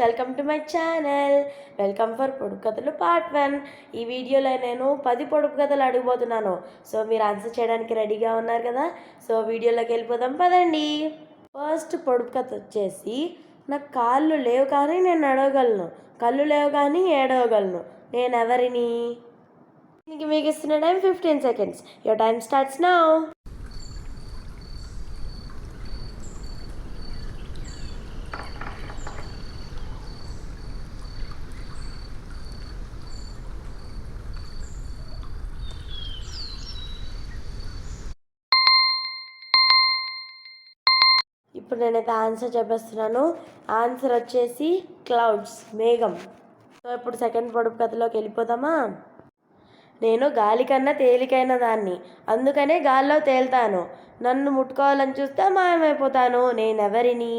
Welcome to my channel welcome for పొడుపు కథలు part one ఈ వీడియోలో నేను పది పొడుపు కథలు అడగబోతున్నాను. సో మీరు ఆన్సర్ చేయడానికి రెడీగా ఉన్నారు కదా? సో వీడియోలోకి వెళ్ళిపోదాం. పదండి. ఫస్ట్ పొడుపు కథ వచ్చేసి నాకు కాళ్ళు లేవు కానీ నేను నడవగలను. కళ్ళు లేవు కానీ ఏడవగలను. నేను ఎవరిని మీకు ఇస్తున్న time fifteen seconds your time starts now ఇప్పుడు నేనైతే ఆన్సర్ చెప్పేస్తున్నాను. ఆన్సర్ వచ్చేసి క్లౌడ్స్ మేఘం. సో ఇప్పుడు సెకండ్ పొడుపు కథలోకి వెళ్ళిపోతామా నేను గాలి కన్నా తేలికైన దాన్ని అందుకనే గాల్లో తేల్తాను. నన్ను ముట్టుకోవాలని చూస్తే మాయమైపోతాను నేనెవరిని?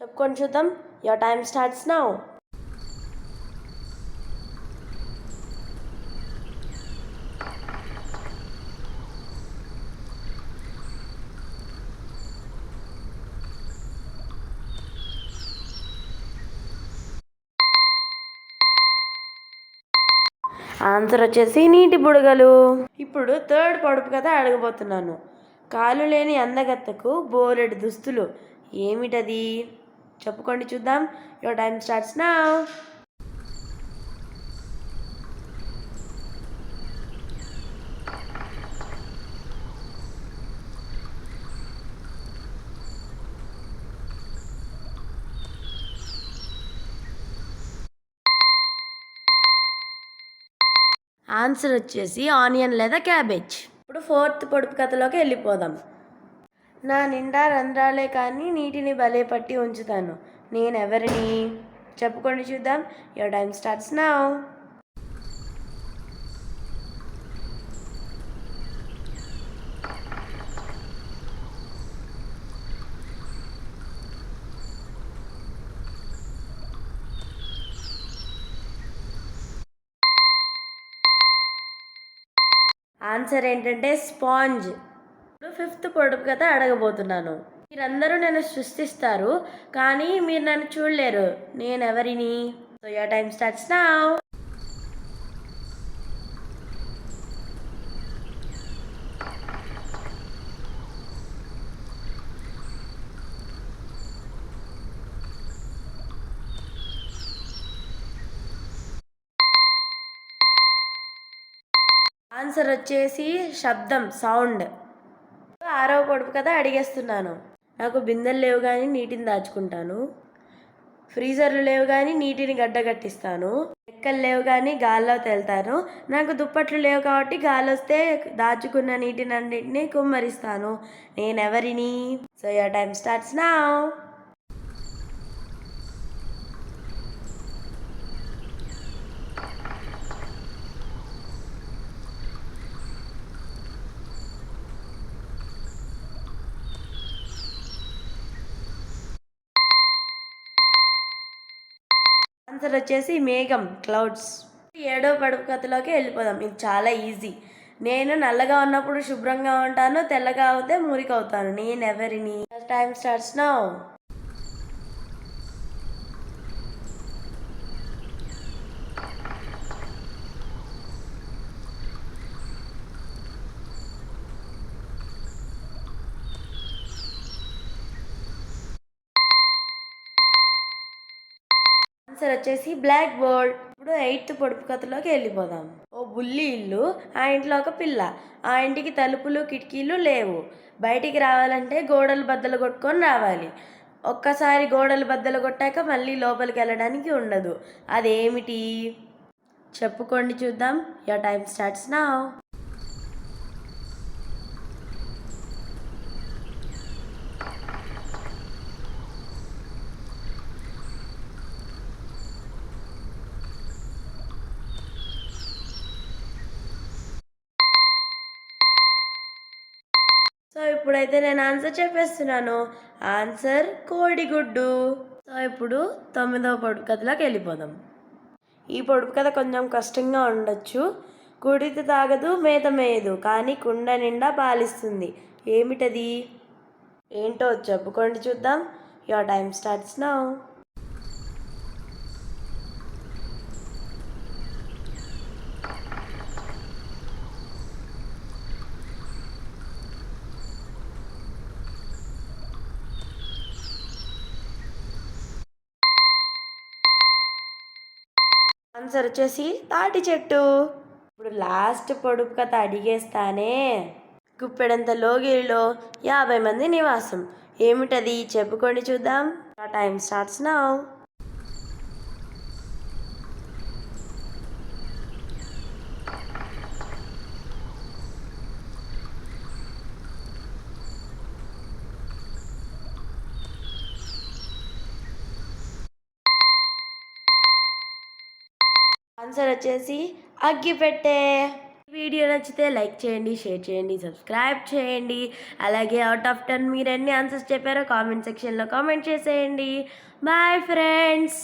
చెప్పుకొని చూద్దాం. Your time starts now answer వచ్చేసి నీటి బుడగలు. ఇప్పుడు థర్డ్ పొడుపు కథ అడగబోతున్నాను. కాలు లేని అందగత్తకు బోలెడు దుస్తులు. ఏమిటది? చెప్పుకోండి చూద్దాం. Your time starts now answer వచ్చేసి ఆనియన్ లేదా క్యాబేజ్. ఇప్పుడు ఫోర్త్ పొడుపు కథలోకి వెళ్ళిపోదాం. నా నిండా రంధ్రాలే కానీ నీటిని భలే పట్టి ఉంచుతాను. నేను ఎవరిని చెప్పుకోండి చూద్దాం. Your time starts now. Answer ఏంటంటే స్పాంజ్. ఇప్పుడు ఫిఫ్త్ పొడుపు కథ అడగబోతున్నాను. మీరందరూ నన్ను సృష్టిస్తారు కానీ మీరు నన్ను చూడలేరు. నేను ఎవరిని so your time starts now answer వచ్చేసి శబ్దం సౌండ్. ఆరో పొడుపు కదా అడిగేస్తున్నాను. నాకు బిందెలు లేవు కానీ నీటిని దాచుకుంటాను. ఫ్రీజర్లు లేవు కానీ నీటిని గడ్డగట్టిస్తాను ఎక్కలు లేవు కానీ గాల్లో తేలుతాను. నాకు దుప్పట్లు లేవు కాబట్టి గాలి వస్తే దాచుకున్న నీటిని అన్నింటినీ కుమ్మరిస్తాను. నేనెవరిని? So your time starts now answer వచ్చేసి మేఘం క్లౌడ్స్. ఏడో పడుపు కథలోకి వెళ్ళిపోదాం. ఇది చాలా ఈజీ. నేను నల్లగా ఉన్నప్పుడు శుభ్రంగా ఉంటాను తెల్లగా అవుతే మురికి అవుతాను నేను ఎవరిని? టైం స్టార్ట్స్ నౌ ఆన్సర్ వచ్చేసి బ్లాక్ బోర్డ్ ఇప్పుడు ఎయిత్ పొడుపు కథలోకి వెళ్ళిపోదాం. ఓ బుల్లి ఇల్లు ఆ ఇంట్లో ఒక పిల్ల. ఆ ఇంటికి తలుపులు కిటికీలు లేవు. బయటికి రావాలంటే గోడలు బద్దలు కొట్టుకొని రావాలి. ఒక్కసారి గోడలు బద్దలు కొట్టాక మళ్ళీ లోపలికి వెళ్ళడానికి ఉండదు. అదేమిటి? చెప్పుకోండి చూద్దాం. యా టైం స్టార్ట్స్ నా ఇప్పుడైతే నేను ఆన్సర్ చెప్పేస్తున్నాను. ఆన్సర్ కోడిగుడ్డు. సో ఇప్పుడు తొమ్మిదవ పొడుపు కథలోకి వెళ్ళిపోదాం. ఈ పొడుపు కథ కొంచెం కష్టంగా ఉండొచ్చు. కుడితి తాగదు మేత మేయదు కానీ కుండ నిండా పాలిస్తుంది. ఏమిటది? ఏంటో చెప్పుకోండి చూద్దాం. Your time starts now answer వచ్చేసి తాటి చెట్టు. ఇప్పుడు లాస్ట్ పొడుపు కథ అడిగేస్తానే. గుప్పెడంత లోగిలిలో యాభై మంది నివాసం. ఏమిటది? చెప్పుకొని చూద్దాం. Time starts now. ఆన్సర్ వచ్చేసి అగ్గిపెట్టే వీడియో నచ్చితే లైక్ చేయండి షేర్ చేయండి సబ్స్క్రైబ్ చేయండి. అలాగే అవుట్ ఆఫ్ టెన్ మీరు ఎన్ని ఆన్సర్స్ చెప్పారో కామెంట్ సెక్షన్లో కామెంట్ చేసేయండి. Bye friends